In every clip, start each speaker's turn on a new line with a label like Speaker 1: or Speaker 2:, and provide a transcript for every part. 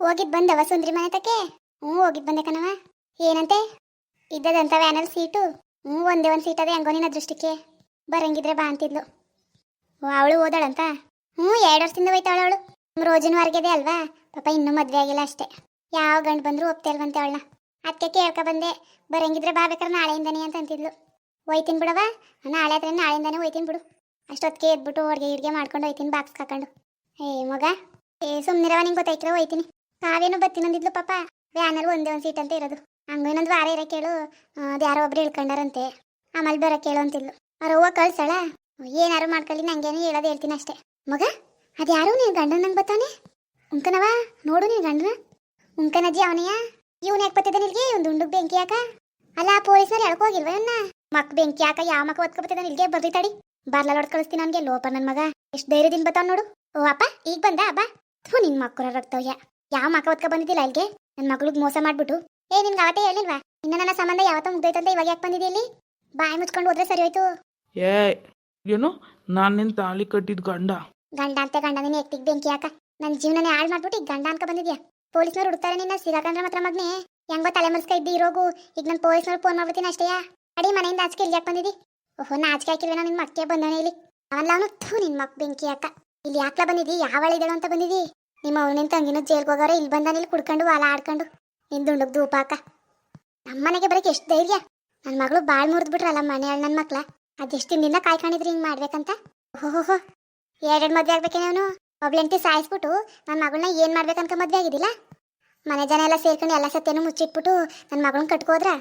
Speaker 1: ಹೋಗಿದ್ ಬಂದವ ಸುಂದ್ರಿ ಮನೆ ತಕ್ಕೆ? ಹ್ಞೂ, ಹೋಗಿದ್ ಬಂದೆ ಕಣವ ಏನಂತೆ? ಇದ್ದದಂತ ವ್ಯಾನಲ್ ಸೀಟು. ಹ್ಞೂ, ಒಂದೇ ಒಂದು ಸೀಟ್ ಅದೇ, ಹೆಂಗೋ ನಿನ್ನ ಬರಂಗಿದ್ರೆ ಬಾ ಅಂತಿದ್ಲು. ಓ, ಅವಳು ಓದಾಳಂತ ಹ್ಞೂ, ಎರಡು ವರ್ಷದಿಂದ ಹೋಯ್ತಾಳ ಅವಳು. ರೋಜಿನ ಹೊರಗಿದೆ ಅಲ್ವಾ? ಪಾಪ ಇನ್ನೂ ಮದುವೆ ಆಗಿಲ್ಲ ಅಷ್ಟೇ. ಯಾವ ಗಂಡು ಬಂದ್ರು ಒಪ್ತಾ ಇಲ್ವಂತೆ ಅವಳನ್ನ. ಅದಕ್ಕೆ ಕೇಳ್ಕ ಬಂದೆ. ಬರಂಗಿದ್ರೆ ಬಾ ಬೇಕಾದ್ರೆ ನಾಳೆಯಿಂದನೇ ಅಂತ ಅಂತಿದ್ಲು. ಹೋಯ್ತೀನಿ ಬಿಡವ ನಾಳೆ ಹತ್ರ ನಾಳೆಯಿಂದನೇ ಹೋಯ್ತೀನಿ ಬಿಡು. ಅಷ್ಟೊತ್ತಿಗೆ ಎದ್ಬಿಟ್ಟು ಅಡುಗೆ ಇಡ್ಗೆ ಮಾಡ್ಕೊಂಡು ಹೋಯ್ತೀನಿ, ಬಾಕ್ಸ್ ಹಾಕೊಂಡು. ಏ, ಮಗ. ಏ ಸುಮ್ಮನಿರವ ನಿಂಗೆ ಗೊತ್ತಾಯ್ತಿರ ಹೋಯ್ತೀನಿ. ಕಾವೇನು ಬತ್ತಿನಂದಿದ್ಲು ಪಾಪ. ವ್ಯಾನಲ್ಲಿ ಒಂದೇ ಒಂದು ಸೀಟ್ ಅಂತ ಇರೋದು. ಹಂಗ ಇನ್ನೊಂದು ವಾರ ಇರೋ ಕೇಳು. ಅದು ಯಾರೋ ಒಬ್ರು ಇಳ್ಕೊಂಡಾರಂತೆ ಆಮೇಲೆ ಬರೋ ಕೇಳು ಅಂತಿದ್ಲು. ಅವ್ರ ಕಳ್ಸಳ? ಏನಾರು ಮಾಡ್ಕೊಳ್ಳಿ, ನಂಗೇನು ಹೇಳೋದು ಹೇಳ್ತೀನಿ ಅಷ್ಟೇ. ಮಗ, ಅದು ಯಾರು ನೀನು ಗಂಡನ ನಂಗೆ ಬತ್ತಾನೆ? ಉಂಕನವ, ನೋಡು ನೀನು ಗಂಡನ. ಉಂಕನಜ್ಜಿ ಅವನೆಯ? ಇವನು ಯಾಕೆ ಬತ್ತಿದ್ದ ಇಲ್ಲಿಗೆ ಒಂದು ಉಂಡು ಬೆಂಕಿ ಯಾಕ ಅಲ್ಲ ಪೊಲೀಸರು ಎಳ್ಕೋಗಿಲ್ವ ಇವನ್ನ ಮಕ್ ಬೆಂಕಿ ಯಾಕ ಯಾವ ಮಕ್ಕ ಒತ್ಕೊಬತ್ತಿದ್ದ ನಿಲ್ಗೆ? ಬರ್ರಿ ತಡಿ. ಬರ್ಲ ಹೊಡ್ ಕಳಿಸ್ತೀನಿ ಅವನಿಗೆ. ಲೋಪ ನನ್ನ ಮಗ. ಎಷ್ಟು ಧೈರ್ಯದಿಂದ ಬತ್ತಾವ್ ನೋಡು. ಓ, ಅಪ್ಪ, ಈಗ ಬಂದ? ಅಬ್ಬ. ಥೂ, ನಿನ್ ಮಕ್ಕಳ ರಕ್ತವ್ಯ. ಯಾವ ಮಕ್ಕ ಒತ್ಕ ಬಂದಿದ್ದಿಲ್ಲ ಅಲ್ಲಿಗೆ ನನ್ನ ಮಗಳಿಗೆ ಮೋಸ ಮಾಡ್ಬಿಟ್ಟು. ಏ ನಿನ್ಗೆ ಅವತ್ತೇ ಹೇಳಿಲ್ವಾ ಇನ್ನ ನನ್ನ ಸಂಬಂಧ ಯಾವತ್ತ ಮುಗ್ದೈತಂತ ಇವಾಗ ಯಾಕೆ ಬಂದಿದ್ದಿ ಇಲ್ಲಿ? ಬಾಯಿ ಮುಚ್ಕೊಂಡು ಹೋದ್ರೆ ಸರಿ ಹೋಯ್ತು.
Speaker 2: ಏ ಏನು? ನಾನು ನಿನ್ನ ತಾಳಿ ಕಟ್ಟಿದ ಗಂಡ.
Speaker 1: ಗಂಡ ಅಂತ ಗಂಡ ನೀನು ಎತ್ತಿಗೆ ಬೆಂಕಿ ಯಾಕ ನನ್ನ ಜೀವನನೇ ಹಾಳು ಮಾಡ್ಬಿಟ್ಟು ಈಗ ಗಂಡ ಅನ್ಕ ಬಂದಿದ್ಯಾ? ಪೊಲೀಸ್ನವ್ರು ಹುಡ್ತಾರೆ ನಿನ್ನ ಸಿಗಾಕಂದ್ರೆ ಮಾತ್ರ ಮಗ್ನೆ. ಹೆಂಗೋ ತಲೆ ಮರ್ಸ್ಕ ಇದ್ದು ಇರೋಗು. ಈಗ ನಾನು ಪೊಲೀಸ್ನವ್ರು ಫೋನ್ ಮಾಡ್ಬಿಡ್ತೀನಿ ಅಷ್ಟೇ. ಅಡಿ ಮನೆಯಿಂದ ಆಚೆ ಇಲ್ಲಿ ಯಾಕೆ ಬಂದಿದ್ದಿ? ಓಹೋ ನಾಚಿಕೆ ಹಾಕಿಲ್ವೇನೋ ನಿನ್ನ ಮಕ್ಕೆ ಬಂದವನೇ ಇಲ್ಲಿ. ಅವಲ್ಲ ಅವನು ಥೂ ನಿನ್ನ ಮಕ್ ಬೆಂಕಿ ಯಾಕ ಇಲ್ಲಿ ಯಾಕ್ಲ ಬಂದಿದ್ದಿ? ಯಾವಳ ಇದ್ದಾಳು ಅಂತ ಬಂದಿದ್ದಿ? ನಿಮ್ಮ ಅವನಿನ ತಂಗಿನ ಜೈಲ್ಗೆ ಹೋಗೋರೆ ಇಲ್ಲಿ ಬಂದಾನ ಇಲ್ಲಿ ಕುಡ್ಕೊಂಡು ವಾಲ ಆಡ್ಕೊಂಡು. ನಿನ್ ದುಂಡಗ್ ಧೂಪ ಹಾಕ ನಮ್ಮನೆಗೆ ಬರಕ್ಕೆ ಎಷ್ಟು ಧೈರ್ಯ. ನನ್ನ ಮಗಳು ಭಾಳ ಮುರ್ದು ಬಿಟ್ರಲ್ಲ ಮನೆ ನನ್ನ ಮಕ್ಳ. ಅದೆಷ್ಟು ದಿನದಿಂದ ಕಾಯ್ಕೊಂಡಿದ್ರಿ ಹಿಂಗೆ ಮಾಡ್ಬೇಕಂತ? ಓಹೋ ಎರಡೆರಡು ಮದುವೆ ಆಗ್ಬೇಕೇನೆ ಅವನು? ಒಬ್ಳೆಂಟಿ ಸಾಯಿಸ್ಬಿಟ್ಟು ನನ್ನ ಮಗಳನ್ನ ಏನ್ ಮಾಡ್ಬೇಕಂತ ಮದುವೆ ಆಗಿದ್ದಿಲ್ಲ ಮನೆ ಜನ ಎಲ್ಲ ಸೇರ್ಕೊಂಡು ಎಲ್ಲ ಸತ್ಯನೂ ಮುಚ್ಚಿಟ್ಬಿಟ್ಟು ನನ್ನ ಮಗಳನ್ನ ಕಟ್ಕೋದ್ರ?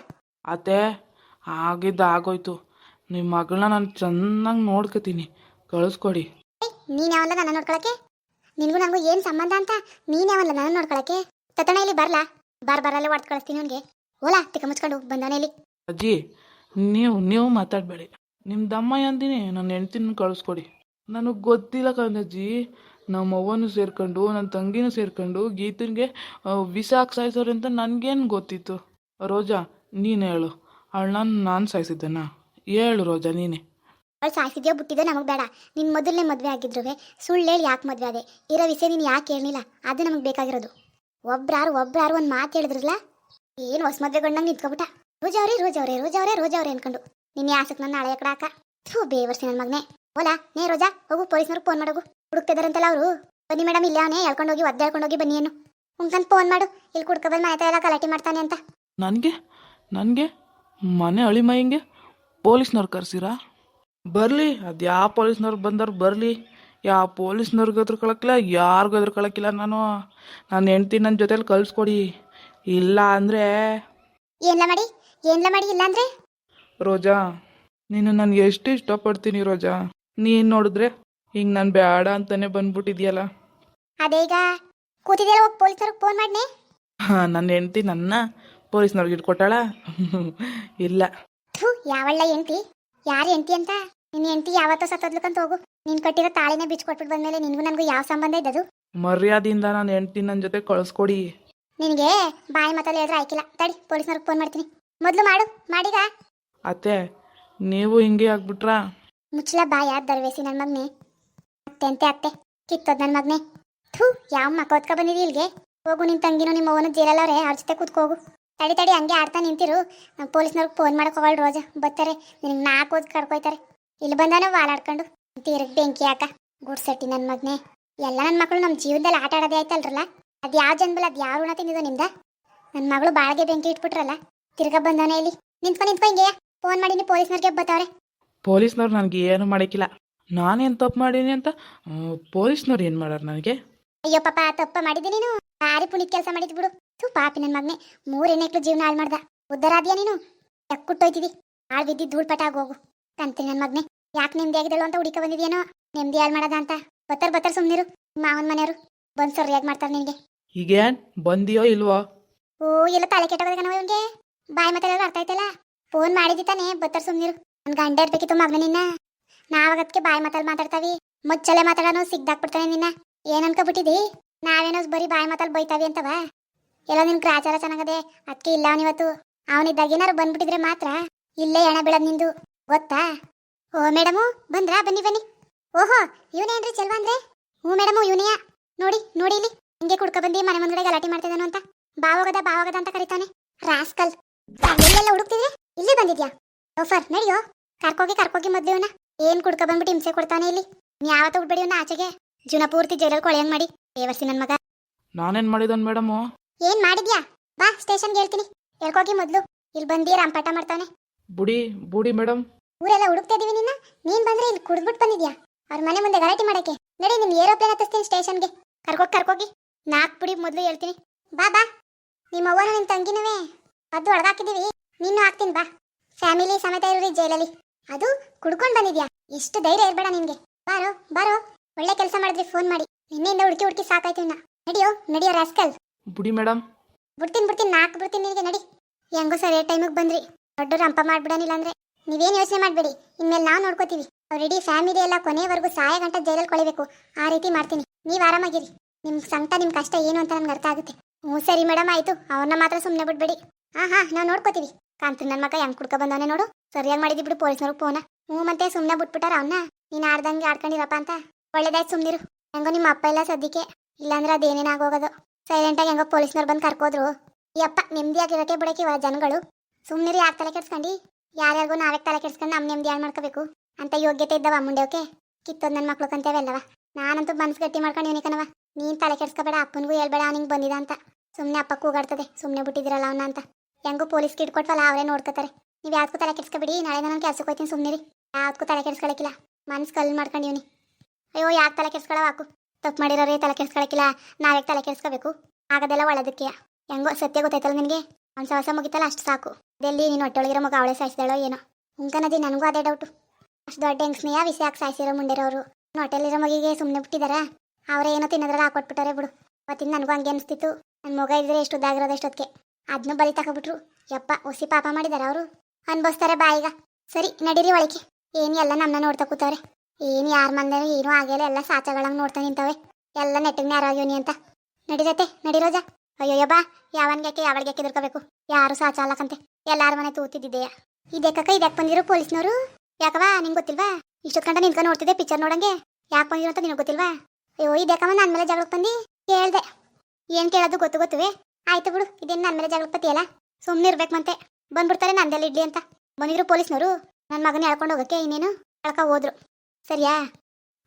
Speaker 2: ಅತ್ತೆ ಆಗಿದ್ದು ಆಗೋಯ್ತು ನಿಮ್ಮ ಮಗಳನ್ನ ನಾನು ಚೆನ್ನಾಗಿ ನೋಡ್ಕೋತೀನಿ. ಕಳಿಸ್ಕೊಡಿ.
Speaker 1: ನೀನ್ ಯಾವಲ್ಲ ನನ್ನ ನೋಡ್ಕೊಳಕ್ಕೆ? ನಿನ್ಗೂ ನನಗೂ ಏನ್ ಸಂಬಂಧ ಅಂತ ನೀನ್ ಯಾವಲ್ಲ ನನ್ನ ನೋಡ್ಕೊಳಕ್ಕೆ? ತತಣ ಇಲ್ಲಿ ಬರ್ಲಾ? ಬಾರ್ ಬರಲ್ಲೇ ಹೊಡ್ದು ಕಳಿಸ್ತೀನಿ ಅವನಿಗೆ. ಓಲಾ ತಿಕ್ಕ ಮುಚ್ಕೊಂಡು ಬಂದಾನೆ ಇಲ್ಲಿ.
Speaker 2: ಅಜ್ಜಿ, ನೀವು ನೀವು ಮಾತಾಡಬೇಡಿ. ನಿಮ್ಮ ದಮ್ಮಯ್ಯ ಅಂತೀನಿ ನನ್ನ ಹೆಂಡ್ತಿನ ಕಳಿಸ್ಕೊಡಿ. ನನಗೆ ಗೊತ್ತಿಲ್ಲ ಕಣಜ್ಜಿ. ನಮ್ಮ ಅವ್ವನು ಸೇರ್ಕೊಂಡು ನನ್ನ ತಂಗಿನೂ ಸೇರ್ಕೊಂಡು ಗೀತನಿಗೆ ಹಾಕ್ ಸಾಯಿಸೋರು ಅಂತ ನನಗೇನು ಗೊತ್ತಿತ್ತು? ರೋಜಾ, ನೀನು ಹೇಳು. ಅವಳನ್ನ ನಾನು ಸಾಯಿಸಿದ್ದೆನಾ? ಹೇಳು ರೋಜಾ, ನೀನೇ.
Speaker 1: ಅವಳು ಸಾಯಿಸಿದ್ಯೋ ಬಿಟ್ಟಿದ್ಯೋ ನಮಗೆ ಬೇಡ. ನಿನ್ನ ಮೊದಲನೇ ಮದುವೆ ಆಗಿದ್ರು ಸುಳ್ಳು ಹೇಳಿ ಯಾಕೆ ಮದುವೆ ಅದೇ ಇರೋ ವಿಷಯ ನೀನು ಯಾಕೆ ಹೇಳಲಿಲ್ಲ ಅದು ನಮಗೆ ಬೇಕಾಗಿರೋದು. ಒಬ್ರಾರು ಒಬ್ರಾರು ಒಂದು ಮಾತು ಹೇಳಿದ್ರಲ್ಲ? ಏನು ಹೊಸ ಮದುವೆಗೊಂಡಂಗೆ ನಿಂತ್ಕೊಬಿಟ್ಟ? ರೋಜ್ ಅವ್ರೆ ರೋಜ್ ಅವ್ರೆ ರೋಜ್ ಅವ್ರೆ ರೋಜ್ ಅವ್ರೆ ಅನ್ಕೊಂಡು. ನಿನ್ನ ಯಾಸಕ್ ನನ್ನ ಹಳೆಯ ಕಡೆ ಹಾಕ? ಥೂ, ಬೇವರ್ಸಿ ನನ್ನ ಮಗನೇ. ಓಲಾ ನೇ ರೋಜಾ, ಹೋಗು ಪೊಲೀಸ್ನವ್ರಿಗೆ ಫೋನ್ ಮಾಡೋಗು. ಹುಡುಕ್ತಿದಾರಂತಲ್ಲ ಅವರು? ಬನ್ನಿ ಮೇಡಮ್ ಇಲ್ಲ ಅವನೇ ಹೇಳ್ಕೊಂಡೋಗಿ ಹೋಗಿ ಬನ್ನಿ ಏನು ಉಂಕನ್ ಫೋನ್ ಮಾಡು. ಇಲ್ಲಿ ಕುಡ್ಕ ಬಂದು ಮಾತಾ ಎಲ್ಲ ಗಲಾಟೆ ಮಾಡ್ತಾನೆ ಅಂತ.
Speaker 2: ನನಗೆ? ನನಗೆ? ಮನೆ ಅಳಿಮೈಂಗೆ? ಪೊಲೀಸ್ನವ್ರು ಕರ್ಸಿರಾ? ಬರಲಿ? ಅದು ಯಾವ ಪೊಲೀಸ್ನವ್ರು ಬಂದವ್ರು ಬರಲಿ? ಯಾವ ಪೊಲೀಸ್ನವ್ರಿಗೆ ಎದ್ರುಕೊಳಕ್ಕಿಲ್ಲ ಯಾರಿಗೂ ಎದ್ರುಕೊಳಕ್ಕಿಲ್ಲ ನಾನು. ನನ್ನ ಹೆಂಡ್ತಿ ನನ್ನ ಜೊತೆಲಿ ಕಳಿಸ್ಕೊಡಿ. ಇಲ್ಲ ಅಂದರೆ
Speaker 1: ಏನ್ಲ ಮಾಡಿ? ಏನ್ಲ ಮಾಡಿ ಇಲ್ಲ ಅಂದ್ರೆ?
Speaker 2: ರೋಜಾ ನೀನು ನನಗೆ ಎಷ್ಟು ಇಷ್ಟಪಡ್ತೀನಿ ರೋಜಾ? ನೀನು ನೋಡಿದ್ರೆ ಹಿಂಗೆ ನಾನು ಬೇಡ ಅಂತಾನೆ ಬಂದ್ಬಿಟ್ಟಿದ್ಯಲ್ಲ.
Speaker 1: ಅದೇಗ ಕೂತಿದ್ಯಲ್ಲ ಹೋಗಿ ಪೊಲೀಸ್ನವ್ರಿಗೆ ಫೋನ್ ಮಾಡ್ನೆ?
Speaker 2: ಹಾಂ ನನ್ನ ಹೆಂಡ್ತಿ ನನ್ನ ಪೊಲೀಸ್ನವ್ರಿಗೆ ಇಟ್ಕೊಟ್ಟಾಳ? ಇಲ್ಲ.
Speaker 1: ಥೂ ಯಾವಳ್ಳ ಎಂಟಿ ಯಾರು ಎಂಟಿ ಅಂತ? ನಿನ್ನ ಎಂಟಿ ಯಾವತ್ತೋ ಸತ್ತೋದ್ಲಕ್ಕಂತ ಹೋಗು. ನೀನ್ ಕಟ್ಟಿರೋ ತಾಳಿನ ಬಿಚ್ಕೊಟ್ಬಿಟ್ಟು ಬಂದ್ಮೇಲೆ ನಿನ್ಗೂ ನನಗೂ ಯಾವ ಸಂಬಂಧ ಇದ್ದದು?
Speaker 2: ಮರ್ಯಾದೆಯಿಂದ ನನ್ನ ಹೆಂಡ್ತಿ ನನ್ನ ಜೊತೆ ಕಳಿಸ್ಕೊಡಿ.
Speaker 1: ನಿನಗೆ ಬಾಯಿ ಮಾತಲ್ಲಿ ಹೇಳಿದ್ರೆ ಆಯ್ಕಿಲ್ಲ. ತಡಿ ಪೊಲೀಸ್ನವ್ರಿಗೆ ಫೋನ್ ಮಾಡ್ತೀನಿ. ಮೊದಲು ಮಾಡು. ಮಾಡಿದ
Speaker 2: ಅತ್ತೆ ನೀವು ಹಿಂಗೆ ಆಗ್ಬಿಟ್ರಾ?
Speaker 1: ಮುಚ್ಚಲ ಬಾಯ ದರ್ವೇಸಿ ನನ್ನ ಮಗ್ನೆ. ಅತ್ತೆ ಅಂತೆ ಅತ್ತೆ ಕಿತ್ತೋದ್ ನನ್ನ ಮಗ್ನೆ. ಥೂ ಯಾವ ಮಕ್ಕ ಓದ್ಕೊ ಬಂದಿದಿ ಇಲ್ಲಿಗೆ ಹೋಗು ನಿನ್ ತಂಗಿನೂ ನಿಮ್ಮ ಅವನು ಜೇಲಲ್ಲವ್ರೆ ಅವ್ರ ಜೊತೆ ಕೂತ್ಕೋಗು. ತಡಿ ತಡಿ ಹಂಗೆ ಆಡ್ತಾ ನಿಂತಿರು. ನಾವು ಪೊಲೀಸ್ನವ್ರಿಗೆ ಫೋನ್ ಮಾಡಕ್ ಹೋಗಲ್ ರೋಜಾ. ಬರ್ತಾರೆ. ನಿನಗೆ ನಾಲ್ಕು ಓದ್ ಕಡ್ಕೊಯ್ತಾರೆ. ಇಲ್ಲಿ ಬಂದಾನ ವಾಲಾಡ್ಕೊಂಡು ತೀರಿಗೆ ಬೆಂಕಿ ಹಾಕ. ಗುಡ್ಸಟ್ಟಿ ನನ್ನ ಮಗ್ನೆ. ಎಲ್ಲ ನನ್ನ ಮಕ್ಕಳು ನಮ್ಮ ಜೀವನದಲ್ಲಿ ಆಟ ಆಡೋದೇ ಆಯ್ತಲ್ರಲ್ಲ? ಅದು ಯಾವ ಜನ್ಮಲ್ಲ ಅದು ಯಾರು ಋಣ ತಿಂದಿದ್ದು ನಿಮ್ದ? ನನ್ನ ಮಗಳು ಬಾಳ್ಗೆ ಬೆಂಕಿ ಇಟ್ಬಿಟ್ರಲ್ಲ? ತಿರ್ಗಾ ಬಂದವನೇ ಇಲ್ಲಿ. ನಿಂತ್ಕೊ ನಿಂತ್ಕೊ ಹಿಂಗೆ ಫೋನ್ ಮಾಡಿ ನೀವು ಪೊಲೀಸ್ನವ್ರಿಗೆ ಬತ್ತವ್ರೆ.
Speaker 2: ಪೊಲೀಸ್ನವ್ರು ನನಗೆ ಏನು ಮಾಡಿಕ್ಕಿಲ್ಲ. ನಾನೇನು ತಪ್ಪು ಮಾಡೀನಿ ಅಂತ ಪೊಲೀಸ್ನವ್ರು ಏನು ಮಾಡ್ಯಾರ ನನಗೆ?
Speaker 1: ಅಯ್ಯೋ ಪಾಪ ತಪ್ಪ ಮಾಡಿದ್ದೆ ನೀನು? ಭಾರಿ ಪುಣಿ ಕೆಲಸ ಮಾಡಿದ್ ಬಿಡು. ತೂ ಪಾಪಿ ನನ್ನ ಮಗನೆ. ಮೂರ್ ಹೆಣ್ಣೆಕ್ಳು ಜೀವನ ಹಾಳು ಮಾಡ್ದ. ಉದ್ದರಾದ್ಯಾ ನೀನು? ಎಕ್ಕುಟ್ಟೋಯ್ತಿದಿ ಹಾಳು ಬಿದ್ದಿ ಧೂಳ್ಪಟ ಹೋಗು. ಕಂತೀನಿ ನನ್ನ ಮಗನೆ. ಯಾಕೆ ನೆಮ್ಮದಿ ಆಗಿದಳು ಅಂತ ಹುಡುಕ ಬಂದಿದ್ಯೇನೋ? ನೆಮ್ಮದಿ ಹಾಳು ಮಾಡದ ಅಂತ. ಬತ್ತರ್ ಬತ್ತರ್ ಸುಮ್ನಿರು. ಮಾವನ ಮನೆಯವರು. ಬಂದ್ ಸರಿಯಾಗಿ ಮಾಡ್ತಾರೆ ನಿನಗೆ.
Speaker 2: ಈಗೇನ್? ಬಂದಿಯೋ ಇಲ್ವೋ?
Speaker 1: ಓ ಎಲ್ಲ ತಲೆ ಕೆಟ್ಟೋಗದ ಕಣವ ಇವನ್ಗೆ. ಬಾಯಿ ಮತ್ತೆ ಅರ್ಥ ಆಯ್ತಲ್ಲ? ಫೋನ್ ಮಾಡಿದ್ದಿ ತಾನೇ ಬತ್ತರ್ ಸುಮ್ನಿರು. ನನ್ ಗಂಡ ಇರ್ಬೇಕಿತ್ತು ಮಗನ ನಿನ್ನ. ನಾವಾಗದ್ಕೆ ಬಾಯಿ ಮಾತಲ್ಲಿ ಮಾತಾಡ್ತಾವಿ. ಮುಚ್ಚಲೆ ಮಾತಾಡೋನು ಸಿಗ್ದಾಕ್ಬಿಡ್ತಾನೆ ನಿನ್ನ. ಏನ್ ಅನ್ಕೋಬಿಟ್ಟಿದಿ ನಾವೇನೋ ಬರೀ ಬಾಯಿ ಮಾತಲ್ಲಿ ಬೈತಾವಿ ಅಂತವ. ಎಲ್ಲ ನಿನ್ ಆಚಾರ ಚೆನ್ನಾಗದೆ ಅದಕ್ಕೆ ಇಲ್ಲ ಅವನಿವತ್ತು. ಅವನಿದ್ದಾಗ ಏನಾರು ಬಂದ್ಬಿಟ್ಟಿದ್ರೆ ಮಾತ್ರ ಇಲ್ಲೇ ಎಣ ಬಿಡದ್ ನಿಂದು. ಗೊತ್ತಾ? ಓ, ಮೇಡಮು, ಬಂದ್ರಾ? ಬನ್ನಿ ಬನ್ನಿ. ಓಹೋ ಇವನೇನ್ರಿ ಚೆಲ್ವಾ ಅಂದ್ರೆ? ಹ್ಞೂ ಮೇಡಮು, ಇವನೆಯ. ನೋಡಿ ನೋಡಿ ಇಲ್ಲಿ. ಹಿಂಗೆ ಕುಡ್ಕ ಬಂದಿ, ಮನೆ ಮುಂದ್ಗಡೆ ಗಲಾಟೆ ಮಾಡ್ತಿದ್ದಾನು ಅಂತ. ಬಾವಾಗದ ಬಾವಾಗದ ಅಂತ ಕರೀತಾನೆ. ರಾಸ್ಕಲ್. ಎಲ್ಲ ಹುಡುಕ್ತಿದ್ರೆ ಇಲ್ಲಿ ಬಂದಿದ್ಯಾ? ಲೋಫರ್, ನಡಿಯೋ. ಕರ್ಕೋಗಿ ಕರ್ಕೋಗಿ ಮೊದ್ಲು ಇವನ ಏನ್ ಕುಡ್ಕ ಬಂದ್ಬಿಟ್ಟು ಹಿಂಸೆ ಕೊಡ್ತಾನೆ ಇಲ್ಲಿ? ನೀ ಯಾವತ್ತ ಉಡ್ಬೇಡಿ ಇವನ ಆಚೆಗೆ. ಜೀವನ ಪೂರ್ತಿ ಜೈಲಲ್ಲಿ ಕೊಳೆಯಂಗ್ ಮಾಡಿ. ದೇವರ್ಸಿ ನನ್ ಮಗ.
Speaker 2: ನಾನೇನ್ ಮಾಡಿದನ್ ಮೇಡಮು?
Speaker 1: ಏನ್ ಮಾಡಿದ್ಯಾ? ಬಾ ಸ್ಟೇಷನ್ಗೆ ಹೇಳ್ತೀನಿ. ಹೇಳ್ಕೋಗಿ ಮೊದ್ಲು. ಇಲ್ಲಿ ಬಂದಿ ಪಾಠ ಮಾಡ್ತಾನೆ
Speaker 2: ಬುಡಿ ಬುಡಿ ಮೇಡಮ್
Speaker 1: ಊರೆಲ್ಲ ಹುಡುಕ್ತಾ ಇದೀವಿ ನಿನ್ನ? ನೀನ್ ಬಂದ್ರೆ ಇಲ್ಲಿ ಕುಡ್ದ್ಬಿಟ್ಟು ಬಂದಿದ್ಯಾ? ಅವ್ರ ಮನೆ ಮುಂದೆ ಗಲಾಟೆ ಮಾಡಕ್ಕೆ. ನಡಿ ನಿಮ್ ಏರೋಪ್ಲೇನ್ ಹತ್ತಿಸ್ತೀನಿ ಸ್ಟೇಷನ್ಗೆ. ಕರ್ಕೋಗಿ ಕರ್ಕೋಗಿ. ನಾಕ್ ಪುಡಿ ಮೊದ್ಲು ಹೇಳ್ತೀನಿ. ಬಾ ಬಾ. ನಿಮ್ಮ ಅವ್ವನ ನಿನ್ ತಂಗಿನವೇ. ಅದು ಒಳಗಾಕಿದೀವಿ ನೀನು ಹಾಕ್ತೀನಿ ಬಾ. ಫ್ಯಾಮಿಲಿ ಸಮೇತ ಇರೋರಿ ಜೈಲಲ್ಲಿ. ಅದು ಕುಡ್ಕೊಂಡ್ ಬಂದಿದ್ಯಾ? ಎಷ್ಟು ಧೈರ್ಯ ಇರ್ಬೇಡ ನಿನ್ಗೆ. ಬಾರೋ ಬಾರೋ. ಒಳ್ಳೆ ಕೆಲಸ ಮಾಡಿದ್ರಿ ಫೋನ್ ಮಾಡಿ. ನಿನ್ನೆಯಿಂದ ಹುಡುಕಿ ಹುಡುಕಿ ಸಾಕಾಯ್ತು ಇನ್ನ. ನಡಿಯೋ ನಡಿಯೋ ರಾಸ್ಕಲ್.
Speaker 2: ಬುಡಿ ಮೇಡಮ್.
Speaker 1: ಬಿಡ್ತೀನಿ ಬಿಡ್ತೀನಿ, ನಾಲ್ಕು ಬಿಡ್ತೀನಿ ನಿನಗೆ, ನಡಿ. ಹೆಂಗೋ ಸರಿ ಟೈಮಿಗೆ ಬಂದ್ರಿ. ದೊಡ್ಡ ಅಂಪ ಮಾಡ್ಬಿಡನಿಲ್ಲ ಅಂದ್ರೆ ನೀವೇನು ಯೋಚನೆ ಮಾಡಬೇಡಿ. ಇನ್ಮೇಲೆ ನಾವು ನೋಡ್ಕೋತೀವಿ. ಅವ್ರ ಇಡೀ ಫ್ಯಾಮಿಲಿ ಎಲ್ಲ ಕೊನೆವರೆಗೂ ಸಾಯ ಗಂಟ ಜೈಲಲ್ಲಿ ಕೊಳಿಬೇಕು. ಆ ರೀತಿ ಮಾಡ್ತೀನಿ. ನೀವು ಆರಾಮಾಗಿರಿ. ನಿಮ್ಮ ಸಂಕಟ ನಿಮ್ಮ ಕಷ್ಟ ಏನು ಅಂತ ನನ್ಗೆ ಅರ್ಥ ಆಗುತ್ತೆ. ಹ್ಞೂ, ಸರಿ ಮೇಡಮ್, ಆಯ್ತು. ಅವ್ರನ್ನ ಮಾತ್ರ ಸುಮ್ಮನೆ ಬಿಡ್ಬೇಡಿ. ಹಾ ಹಾ, ನಾವು ನೋಡ್ಕೋತೀವಿ. ಕಾಂತು ನನ್ನ ಮಗ ಹೆಂಗ್ ಕುಡ್ಕೊ ಬಂದವನೇ ನೋಡು. ಸರಿಯಾಗಿ ಮಾಡಿದ್ವಿ ಬಿಡು ಪೊಲೀಸ್ನವ್ರಿಗೆ ಫೋನ ಹ್ಞೂ ಮತ್ತೆ ಸುಮ್ಮನೆ ಬಿಟ್ಬಿಟ್ಟಾರ ಅವನ್ನ ನೀನು ಆಡ್ದಂಗೆ ಆಡ್ಕೊಂಡಿರಪ್ಪ ಅಂತ? ಒಳ್ಳೇದಾಯ್ತು ಸುಮ್ಮನಿರು ಹೆಂಗೋ ನಿಮ್ಮ ಅಪ್ಪ ಇಲ್ಲ ಸದ್ಯಕ್ಕೆ. ಇಲ್ಲಾಂದ್ರೆ ಅದೇನೇನಾಗೋಗೋದು ಸೈಲೆಂಟಾಗಿ ಹೆಂಗೋ ಪೊಲೀಸ್ನವ್ರು ಬಂದು ಕರ್ಕೋದ್ರು. ಯಪ್ಪ ಬಿಡಕ್ಕೆ ಇವ ಜನಗಳು. ಸುಮ್ಮನೆ ಯಾಕೆ ತಲೆ ಕೆಡ್ಸ್ಕೊಂಡು? ಯಾರ್ಯಾರಿಗೂ ನಾವೇ ತಲೆ ಕೆಡ್ಸ್ಕೊಂಡು ನಮ್ಮ ನೆಮ್ಮದಿ ಹಾಳು ಮಾಡ್ಕೋಬೇಕು? ಅಂತ ಯೋಗ್ಯತೆ ಇದ್ದವ ಮುಂಡೆವಕ್ಕೆ ಕಿತ್ತೊಂದು ನನ್ನ ಮಕ್ಳು ಕಂತೇವೆಲ್ಲವ ನಾನಂತೂ ಮನ್ಸು ಗಟ್ಟಿ ಮಾಡ್ಕೊಂಡು ಇವನಿಕನವ. ನೀನು ತಲೆ ಕೆಡ್ಸ್ಕೋಬೇಡ, ಅಪ್ಪನಿಗೂ ಹೇಳ್ಬೇಡ, ಅವನಿಗೆ ಬಂದಿದ ಅಂತ. ಸುಮ್ಮನೆ ಅಪ್ಪ ಕೂಗಾಡ್ತದೆ ಸುಮ್ಮನೆ ಬಿಟ್ಟಿದಿರಲ್ಲ ಅವನ ಅಂತ. ಹೆಂಗೂ ಪೊಲೀಸ್ ಕಿಡ್ಕೊಟ್ವಲ್ಲ ಅವರೇ ನೋಡ್ಕೋತಾರೆ. ನೀವು ಯಾವ್ದಕ್ಕೂ ತಲೆ ಕೆಡ್ಸ್ಕೊಬೇಡಿ, ನಾಳೆ ನಾನು ಕೆಲಸಕ್ಕೆ ಹೋಗ್ತೀನಿ ರೀ ಯಾವ್ದಕ್ಕೂ ತಲೆ ಕೆಡ್ಸ್ಕೊಳಕ್ಕಿಲ್ಲ ಮನ್ಸು ಮಾಡ್ಕೊಂಡು ಮಾಡ್ಕೊಂಡಿವ್ನಿ ಅಯ್ಯೋ, ಯಾಕೆ ತಲೆ ಕೆಡ್ಸ್ಕೊಳವ ಹಾಕು ತಪ್ಪು ಮಾಡಿರೋರೇ ತಲೆ ಕೆಡಿಸ್ಕೊಳಕ್ಕಿಲ್ಲ ನಾವೇ ತಲೆ ಕೆಡ್ಸ್ಕೋಬೇಕು? ಆಗದೆಲ್ಲ ಒಳ್ಳೆದಕ್ಕೆ ಹೆಂಗೋ ಸತ್ಯ ಗೊತ್ತಾಯ್ತಲ್ಲ ನಿನಗೆ? ಅವ್ನು ಸಹಸ ಮುಗಿತಲ್ಲ ಅಷ್ಟು ಸಾಕು. ಅದೆಲ್ಲಿ ನೀನು ಒಟ್ಟೊಳಗಿರೋ ಮಗ ಅವಳೆ ಸಾಯಿಸಿದಳೋ ಏನೋ? ಉಂಕನದಿ ನನಗೂ ಅದೇ ಡೌಟು ಅಷ್ಟು ದೊಡ್ಡ ಹೆಂಗ್ಸ್ನೆಯ ವಿಷಯಕ್ಕೆ ಸಾಯಿಸಿರೋ ಮುಂಡೆರೋರು? ಹೊಟ್ಟೆಲಿರೋ ಮಗಿಗೆ ಸುಮ್ಮನೆ ಬಿಟ್ಟಿದಾರ? ಅವರೇ ಏನೋ ತಿನ್ನೋದ್ರಲ್ಲಿ ಹಾಕೊಟ್ಬಿಟ್ಟಾರೆ ಬಿಡು. ಅವತ್ತಿಂದ ನನಗೂ ಹಂಗೆ ಅನಿಸ್ತಿತ್ತು. ನನ್ನ ಮಗ ಇದ್ರೆ ಎಷ್ಟು ಉದ್ದಾಗಿರೋದು ಎಷ್ಟೊತ್ತಿಗೆ ಅದನ್ನು ಬಲಿ ತಗೊಬಿಟ್ರು. ಯಪ್ಪ ಹುಸಿ ಪಾಪ ಮಾಡಿದಾರೆ ಅವರು? ಅನ್ಭವಿಸ್ತಾರೆ ಬಾಯಿಗ. ಸರಿ, ನಡೀರಿ ಒಳಗೆ ಏನು ಎಲ್ಲ ನಮ್ಮನ್ನ ನೋಡ್ತಾ ಕೂತವ್ರೆ. ಏನು ಯಾರ ಮಂದೆ ಏನೂ ಆಗಿಲ್ಲ ಎಲ್ಲ ಸಾಚಗಳಂಗೆ ನೋಡ್ತಾ ನಿಂತವೆ. ಎಲ್ಲ ನೆಟ್ಟಿಗೆ ನೇರಾಗ್ಯೋನಿ ಅಂತ. ನಡಿರತ್ತೆ ನಡಿರೋಜ ಅಯ್ಯೋ ಬಾ, ಯಾವನ್ಗೆ ಯಾವಳಿಗೆ ಎದುರ್ಕೋಬೇಕು ಯಾರು ಸಾಚ ಅಲ್ಲಕಂತೆ ಎಲ್ಲಾರ ಮನೆ ತೂತಿದ್ದಿದೆಯಾ ಇದಕ್ಕಕ್ಕ ಇದಕ್ಕೆ ಬಂದಿರೋ ಪೊಲೀಸ್ನವರು? ಯಾಕವಾ ನಿಂಗೆ ಗೊತ್ತಿಲ್ವಾ? ಇಷ್ಟೊತ್ತು ಕಂಡ ನಿಂತ್ಕೊಂಡು ನೋಡ್ತಿದ್ದೆ ಪಿಕ್ಚರ್ ನೋಡಂಗೆ. ಯಾಕೆ ಬಂದಿರೋ ಅಂತ ನಿನಗೆ ಗೊತ್ತಿಲ್ವಾ? ಅಯ್ಯೋ ಇದಕ್ಕಮ್ಮ ನನ್ನ ಮೇಲೆ ಜಗಳಕ್ಕೆ ಬಂದು? ಕೇಳ್ದೆ. ಏನು ಕೇಳೋದು ಗೊತ್ತು ಗೊತ್ತುವೆ? ಆಯ್ತು ಬಿಡು, ಇದೇನು ನನ್ನ ಮೇಲೆ ಜಗಳಕ್ಕೆ ಪತಿಯಲ್ಲ ಸುಮ್ಮನೆ ಇರ್ಬೇಕು ಮತ್ತೆ ಬಂದ್ಬಿಡ್ತಾರೆ ನಂದೆಲ್ಲ ಇಡ್ಲಿ ಅಂತ. ಬಂದಿದ್ರು ಪೊಲೀಸ್ನವರು ನನ್ನ ಮಗನ ಹೇಳ್ಕೊಂಡು ಹೋಗಕ್ಕೆ ಇನ್ನೇನು ಕಳ್ಕ ಹೋದ್ರು. ಸರಿಯಾ?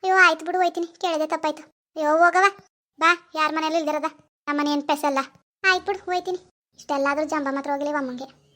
Speaker 1: ಅಯ್ಯೋ ಆಯ್ತು ಬಿಡು, ಹೋಯ್ತೀನಿ. ಕೇಳಿದೆ, ತಪ್ಪಾಯ್ತು. ಅಯ್ಯೋ ಹೋಗವ ಬಾ, ಯಾರ ಮನೇಲಿ ಇಲ್ದಿರದ? ನಮ್ಮ ಮನೆ ಏನು ಪೆಸಲ್ಲ ಆಯ್ತು ಬಿಡು, ಹೋಯ್ತೀನಿ. ಇಷ್ಟೆಲ್ಲಾದರೂ ಜಂಬ ಮಾತ್ರ ಹೋಗಲಿ ಅಮ್ಮಂಗೆ.